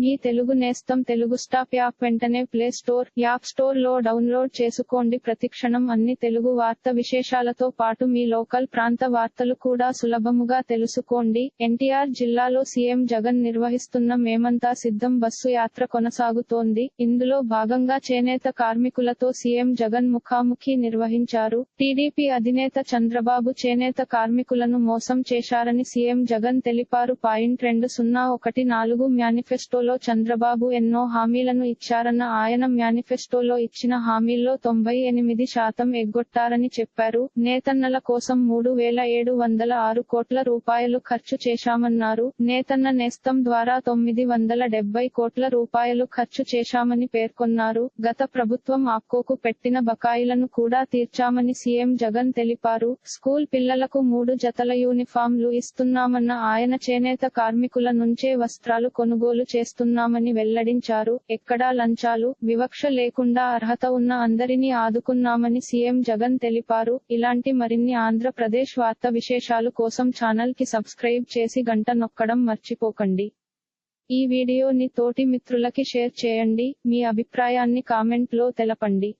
మీ తెలుగు నేస్తం Telugu stop app వెంటనే play store app స్టోర్లో డౌన్లోడ్ చేసుకోండి. ప్రతిక్షణం అన్ని తెలుగు వార్త విశేషాలతో పాటు మీ లోకల్ ప్రాంత వార్తలు కూడా సులభముగా తెలుసుకోండి. ఎన్టీఆర్ జిల్లాలో సీఎం జగన్ నిర్వహిస్తున్న మేమంతా సిద్ధం బస్సు యాత్ర కొనసాగుతోంది. ఇందులో భాగంగా చేనేత కార్మికులతో సీఎం జగన్ ముఖాముఖి నిర్వహించారు. టీడీపీ అధినేత చంద్రబాబు చేనేత కార్మికులను మోసం చేశారని సీఎం జగన్ తెలిపారు. పాయింట్ రెండు సున్నా ఒకటి నాలుగు మేనిఫెస్టోలో చంద్రబాబు ఎన్నో హామీలను ఇచ్చారన్న ఆయన మేనిఫెస్టోలో ఇచ్చిన హామీల్లో తొంభై ఎనిమిది శాతం ఎగ్గొట్టారని చెప్పారు. నేతన్నల కోసం మూడు వేల ఏడు వందల ఆరు కోట్ల రూపాయలు ఖర్చు చేశామన్నారు. నేతన్న నేస్తం ద్వారా తొమ్మిది వందల డెబ్బై కోట్ల రూపాయలు ఖర్చు చేశామని పేర్కొన్నారు. గత ప్రభుత్వం ఆప్కోకు పెట్టిన బకాయిలను కూడా తీర్చామని సీఎం జగన్ తెలిపారు. స్కూల్ పిల్లలకు మూడు జతల యూనిఫామ్లు ఇస్తున్నామన్న ఆయన చేనేత కార్మికుల నుంచే వస్త్రాలు కొనుగోలు చేస్తున్నామని వెల్లడించారు. ఎక్కడా లంచాలు వివక్ష లేకుండా అర్హత ఉన్న అందరినీ ఆదుకున్నామని సీఎం జగన్ తెలిపారు. ఇలాంటి మరిన్ని ఆంధ్రప్రదేశ్ వార్త విశేషాలు కోసం ఛానల్కి సబ్స్క్రైబ్ చేసి గంట నొక్కడం మర్చిపోకండి. ఈ వీడియోని తోటి మిత్రులకి షేర్ చేయండి. మీ అభిప్రాయాన్ని కామెంట్లో తెలపండి.